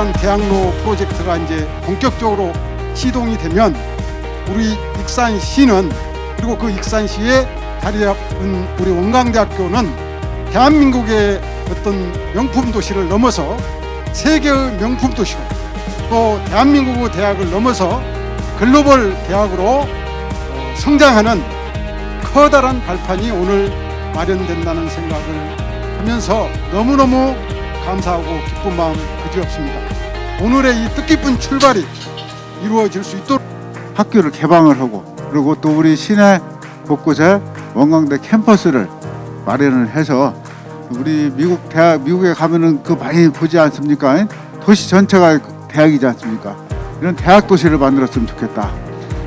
익산 대학로 프로젝트가 이제 본격적으로 시동이 되면 우리 익산시는 그리고 그 익산시에 자리 잡은 우리 원광대학교는 대한민국의 어떤 명품 도시를 넘어서 세계의 명품 도시로 또 대한민국의 대학을 넘어서 글로벌 대학으로 어, 성장하는 커다란 발판이 오늘 마련된다는 생각을 하면서 너무너무 감사하고 기쁜 마음 그지없습니다. 오늘의 이 뜻깊은 출발이 이루어질 수 있도록 학교를 개방을 하고 그리고 또 우리 시내 곳곳에 원광대 캠퍼스를 마련을 해서 우리 미국 대학 미국에 가면은 그 많이 보지 않습니까? 도시 전체가 대학이지 않습니까? 이런 대학 도시를 만들었으면 좋겠다.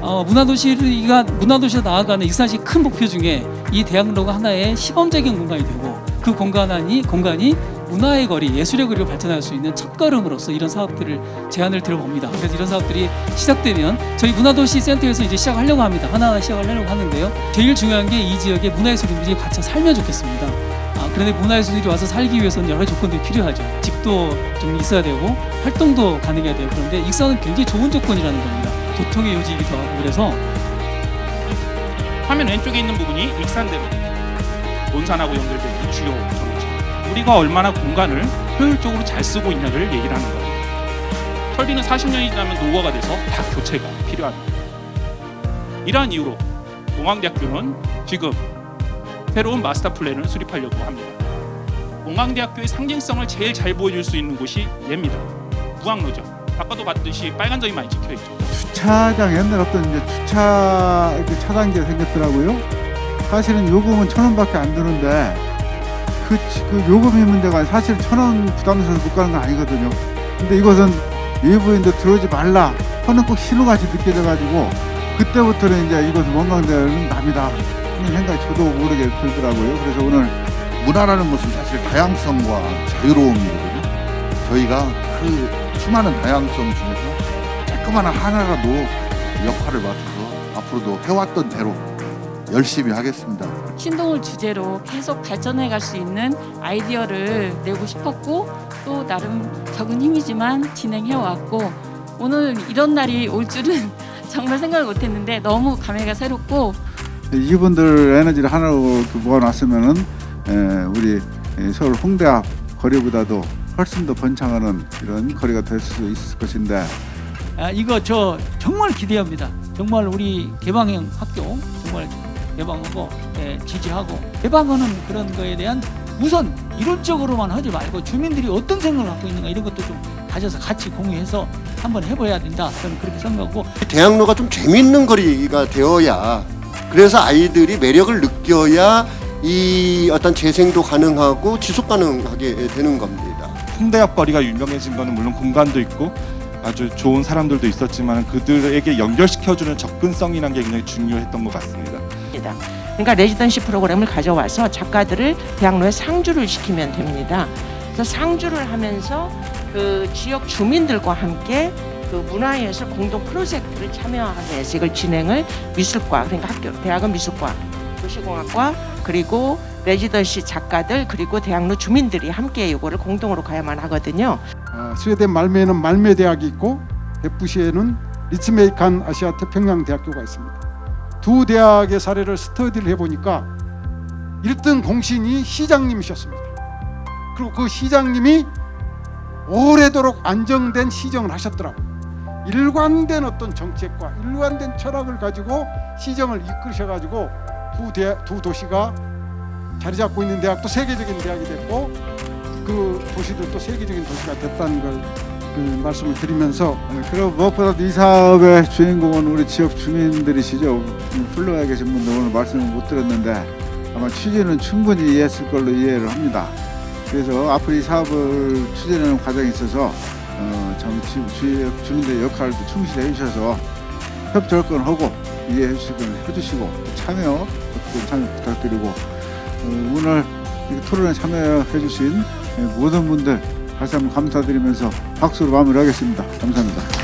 어, 문화도시가 문화도시로 나아가는 익산시 큰 목표 중에 이 대학로가 하나의 시범적인 공간이 되고 그 공간이 공간이 문화의 거리, 예술의 거리로 발전할 수 있는 첫걸음으로서 이런 사업들을 제안을 들어봅니다. 그래서 이런 사업들이 시작되면 저희 문화도시 센터에서 이제 시작하려고 합니다. 하나하나 시작하려고 하는데요. 제일 중요한 게 이 지역의 문화예술인들이 같이 살면 좋겠습니다. 아, 그런데 문화예술인들이 와서 살기 위해서는 여러 조건들이 필요하죠. 집도 좀 있어야 되고 활동도 가능해야 되고 그런데 익산은 굉장히 좋은 조건이라는 겁니다. 교통의 요지이기도 하고 그래서 화면 왼쪽에 있는 부분이 익산대로 논산하고 연결되는 주요 전로지. 우리가 얼마나 공간을 효율적으로 잘 쓰고 있냐를 얘기를 하는 거예요. 설비는 40년이 지나면 노후화가 돼서 다 교체가 필요합니다. 이러한 이유로 공항대학교는 지금 새로운 마스터 플랜을 수립하려고 합니다. 공항대학교의 상징성을 제일 잘 보여줄 수 있는 곳이 얘입니다. 무항로죠. 아까도 봤듯이 빨간 점이 많이 찍혀 있죠. 주차장 옛날 어떤 이제 주차 차단기가 생겼더라고요. 사실은 요금은 천 원밖에 안 드는데 그, 그 요금이 문제가 사실 천 원 부담스러워서 못 가는 건 아니거든요. 근데 이것은 외부인들 들어오지 말라 하는 꼭 신호같이 느껴져가지고 그때부터는 이제 이것은 원광대는 남이다 하는 생각이 저도 모르게 들더라고요. 그래서 오늘 문화라는 것은 사실 다양성과 자유로움이거든요. 저희가 그 수많은 다양성 중에서 조그마한 하나라도 역할을 맡아서 앞으로도 해왔던 대로 열심히 하겠습니다. 신동을 주제로 계속 발전해 갈 수 있는 아이디어를 내고 싶었고 또 나름 적은 힘이지만 진행해 왔고 오늘 이런 날이 올 줄은 정말 생각을 못 했는데 너무 감회가 새롭고 이분들 에너지를 하나로 그 모아놨으면은 에, 우리 에, 서울 홍대 앞 거리보다도 훨씬 더 번창하는 이런 거리가 될 수 있을 것인데 아, 이거 저 정말 기대합니다. 정말 우리 개방형 학교 정말 개방하고 예, 지지하고 개방하는 그런 거에 대한 우선 이론적으로만 하지 말고 주민들이 어떤 생각을 갖고 있는가 이런 것도 좀 가져서 같이 공유해서 한번 해봐야 된다. 저는 그렇게 생각하고 대학로가 좀 재밌는 거리가 되어야 그래서 아이들이 매력을 느껴야 이 어떤 재생도 가능하고 지속 가능하게 되는 겁니다. 홍대 앞 거리가 유명해진 거는 물론 공간도 있고 아주 좋은 사람들도 있었지만 그들에게 연결시켜주는 접근성이라는 게 굉장히 중요했던 것 같습니다. 됩니다. 그러니까 레지던시 프로그램을 가져와서 작가들을 대학로에 상주를 시키면 됩니다. 그래서 상주를 하면서 그 지역 주민들과 함께 그 문화예술 공동 프로젝트를 참여하게 해서 이걸 진행을 미술과 그러니까 학교 대학은 미술과 도시공학과 그리고 레지던시 작가들 그리고 대학로 주민들이 함께 이거를 공동으로 가야만 하거든요. 어, 스웨덴 말메에는 말메 대학이 있고 베프시에는 리츠메이칸 아시아 태평양 대학교가 있습니다. 두 대학의 사례를 스터디를 해보니까 1등 공신이 시장님이셨습니다. 그리고 그 시장님이 오래도록 안정된 시정을 하셨더라고요. 일관된 어떤 정책과 일관된 철학을 가지고 시정을 이끌으셔가지고 두, 대, 두 도시가 자리 잡고 있는 대학도 세계적인 대학이 됐고 그 도시들도 세계적인 도시가 됐다는 걸 그 말씀을 드리면서 그리고 무엇보다도 이 사업의 주인공은 우리 지역 주민들이시죠. 훌륭하게 계신 분들 오늘 말씀을 못 들었는데 아마 취지는 충분히 이해했을 걸로 이해를 합니다. 그래서 앞으로 이 사업을 추진하는 과정에 있어서 어, 참 지- 지역 주민들의 역할도 충실히 해주셔서 협조 건하고 이해해 주시고 참여 참여 부탁드리고 어, 오늘 이 토론에 참여해 주신 모든 분들 다시 한번 감사드리면서 박수로 마무리하겠습니다. 감사합니다.